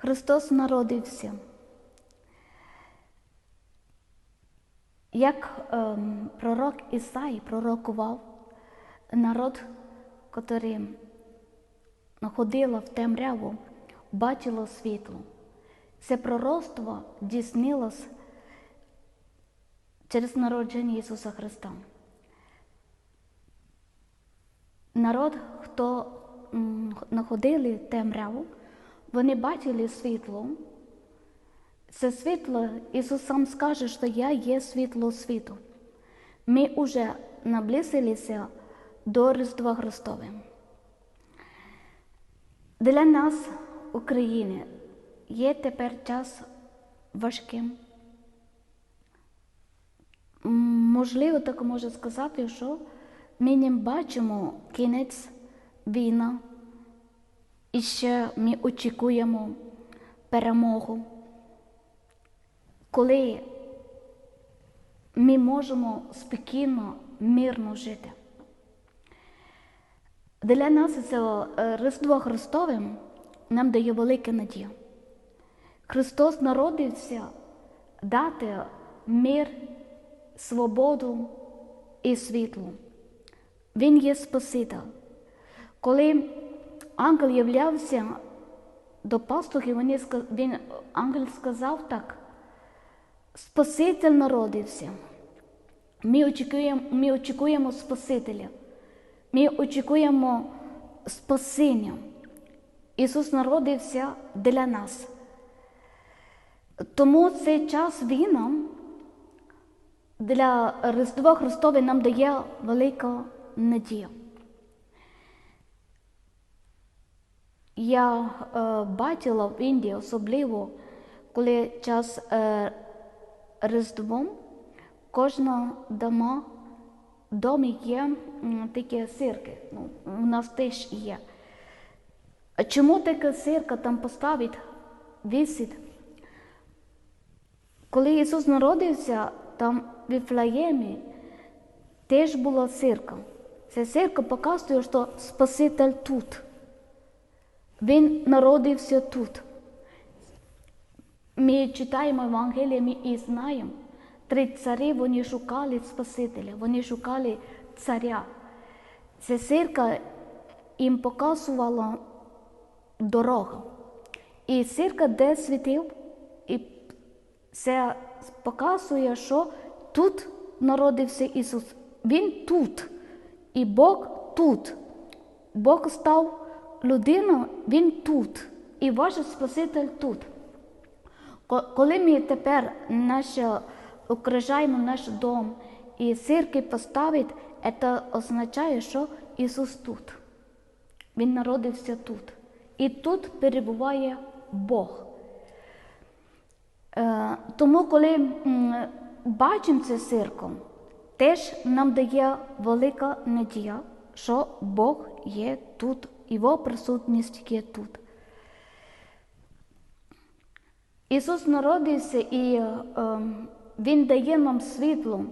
Христос народився. Як ем, пророк Ісаї пророкував, народ, який находило в темряву, бачило світло. Це пророцтво дійснилось через народження Ісуса Христа. Народ, хто м, находили темряву, вони бачили світло. Це світло, Ісус сам скаже, що я є світло світу. Ми вже наблизилися до Різдва Христове. Для нас, України, є тепер час важким. Можливо, так можу сказати, що ми не бачимо кінець війни, і ще ми очікуємо перемогу, коли ми можемо спокійно, мирно жити. Для нас це е, Різдво Христове нам дає велика надія. Христос народився дати мир, свободу і світло. Він є Спаситель. Коли ангел являвся до пастухів, вони, він, ангел сказав так: Спаситель народився. Ми очікуємо, ми очікуємо Спасителя. Ми очікуємо спасіння. Ісус народився для нас. Тому цей час війна для Різдва Христове нам дає велика надія. Я е, бачила в Індії особливо, коли час е, Різдвом, кожна дома, домі є м, такі сирки. Ну, у нас теж є. А Чому така сирка там поставить, висить? Коли Ісус народився, там в Віфлеємі теж була цирка. Ця цирка показує, що Спаситель тут. Він народився тут. Ми читаємо Евангелія, ми і знаємо. Три царі вони шукали Спасителя, вони шукали царя. Ця цирка їм показувала дорогу. І цирка, де світив, і це показує, що тут народився Ісус. Він тут. І Бог тут. Бог став людиною, Він тут. І ваш Спаситель тут. Коли ми тепер наше, окружаємо наш дом і церкви поставить, це означає, що Ісус тут. Він народився тут. І тут перебуває Бог. Е, тому, коли бачимо це цирком, теж нам дає велика надія, що Бог є тут, Його присутність є тут. Ісус народився і е, Він дає нам світло.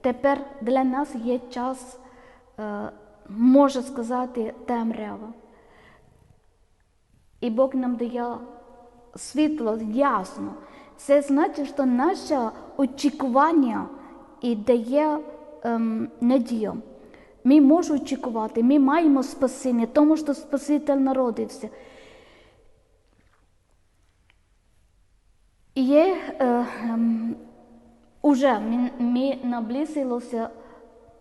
Тепер для нас є час, е, можна сказати, темрява. І Бог нам дає світло ясно. Це значить, що наше очікування і дає ем, надію. Ми можемо очікувати, ми маємо спасіння, тому що Спаситель народився. І Є, е, ем, уже ми, ми наблизилися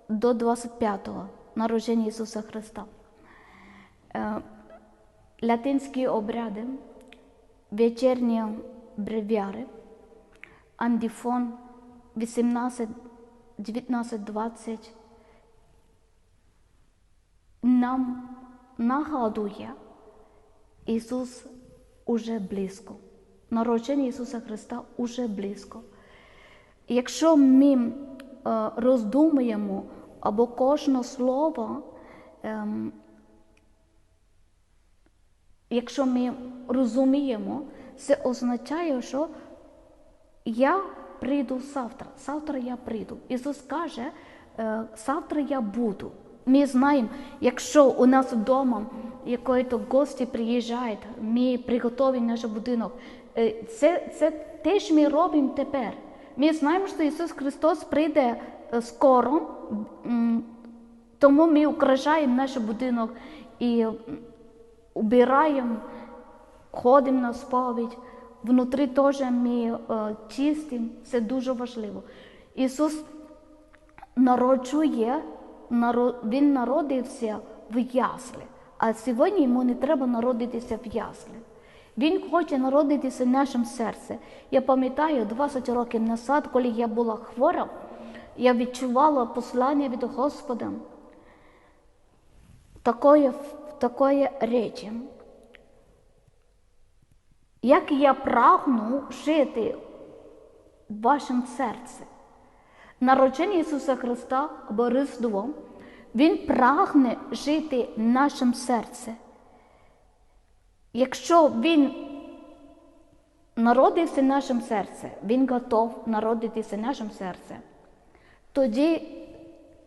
до 25-го народження Ісуса Христа. Е, латинські обряди, вечірні брев'яри, андіфон 18, 19, 20 нам нагадує, Ісус уже близько. Народження Ісуса Христа уже близько. Якщо ми е, роздумуємо або кожне слово, ем, якщо ми розуміємо, це означає, що я прийду завтра. Завтра я прийду. Ісус каже, е, завтра я буду. Ми знаємо, якщо у нас вдома якої-то гості приїжджають, ми приготуємо наш будинок. Е, Це, це що ми робимо тепер. Ми знаємо, що Ісус Христос прийде е, скоро, тому ми украшаємо наш будинок і убираємо, ходимо на сповідь. Внутрі теж ми е, чистимо, це дуже важливо. Ісус народжує, наро- Він народився в яслі, а сьогодні йому не треба народитися в яслі. Він хоче народитися в нашому серці. Я пам'ятаю, 20 років назад, коли я була хвора, я відчувала послання від Господа такої, такої речі. Як я прагну жити в вашому серці. Народження Ісуса Христа або Різдво, Він прагне жити в нашому серці. Якщо Він народився в нашому серці, Він готов народитися в нашому серці, тоді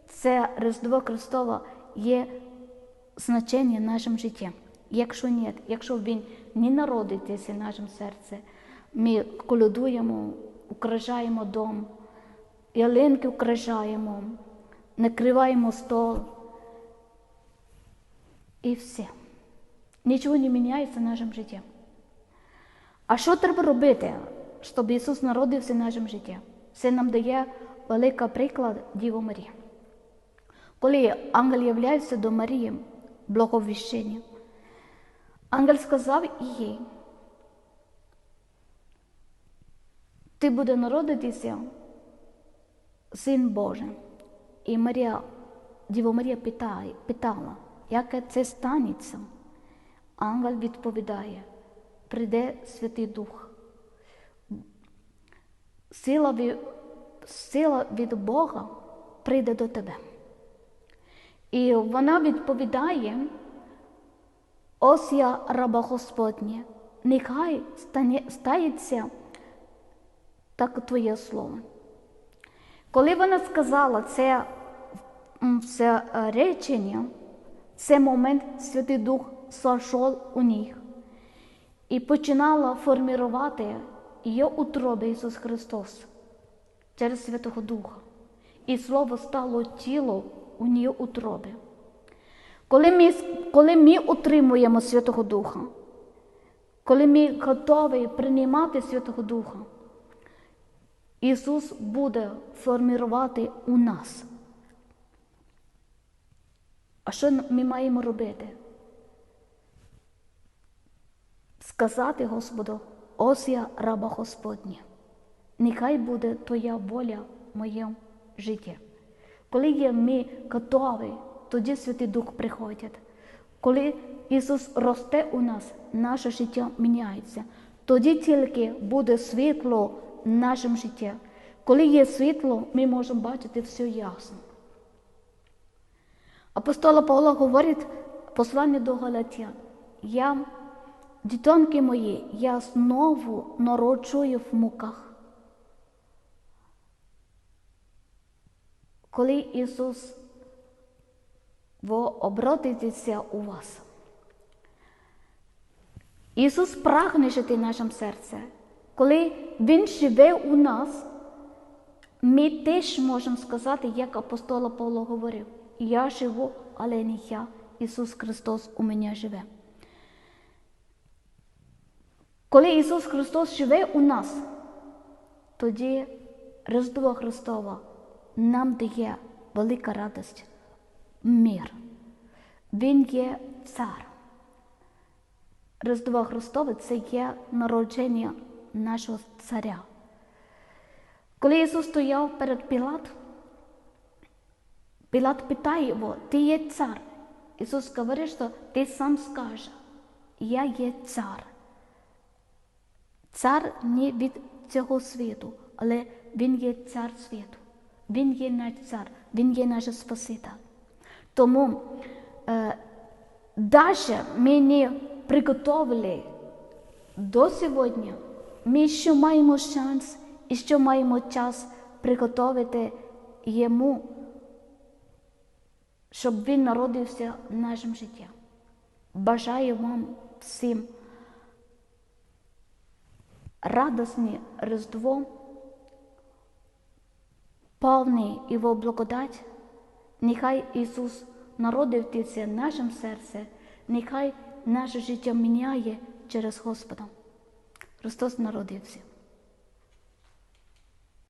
це Різдво Христове є значення в нашому житті. Якщо ні, якщо він не народиться в нашому серці, ми колядуємо, украшаємо дом, ялинки украшаємо, накриваємо стол і все. Нічого не міняється в нашому житті. А що треба робити, щоб Ісус народився в нашому житті? Це нам дає великий приклад Діва Марія. Коли ангел являється до Марії, благовіщення, ангел сказав їй, ти буде народитися, син Божий. І Марія, Діва Марія питає, питала, як це станеться? Ангел відповідає, прийде Святий Дух. Сила від, сила від Бога прийде до тебе. І вона відповідає, ось я раба Господня, нехай стане, стається так твоє слово. Коли вона сказала це, це е, речення, це момент Святий Дух сошов у них і починала формувати її утроби Ісус Христос через Святого Духа. І Слово стало тіло у ній утроби. Коли ми, коли ми отримуємо Святого Духа, коли ми готові приймати Святого Духа, Ісус буде формувати у нас. А що ми маємо робити? Сказати Господу, ось я раба Господня, нехай буде Твоя воля в моєму житті. Коли є ми готові, тоді Святий Дух приходить. Коли Ісус росте у нас, наше життя міняється. Тоді тільки буде світло нашому житті. Коли є світло, ми можемо бачити все ясно. Апостола Павло говорить послання до Галатян. Я, дітонки мої, я знову народжую в муках. Коли Ісус ви обродитеся у вас. Ісус прагне жити в нашому. Коли Він живе у нас, ми теж можемо сказати, як апостола Павло говорив, я живу, але не я, Ісус Христос у мене живе. Коли Ісус Христос живе у нас, тоді Різдво Христова нам дає велика радість, мир. Він є цар. Різдво Христове це є народження нашого царя. Коли Ісус стояв перед Пілатом, Пілат питає його, ти є цар. Ісус говорить, що ти сам скажеш, я є цар. Цар не від цього світу, але Він є цар світу. Він є наш цар, Він є наш Спаситель. Тому е, далі ми не приготовили до сьогодні, ми ще маємо шанс і ще маємо час приготувати йому, щоб він народився в нашому житті. бажаю вам всім радосне Різдво, повний його благодать. Нехай Ісус народився в нашому серці, нехай наше життя міняє через Господа. Христос народився.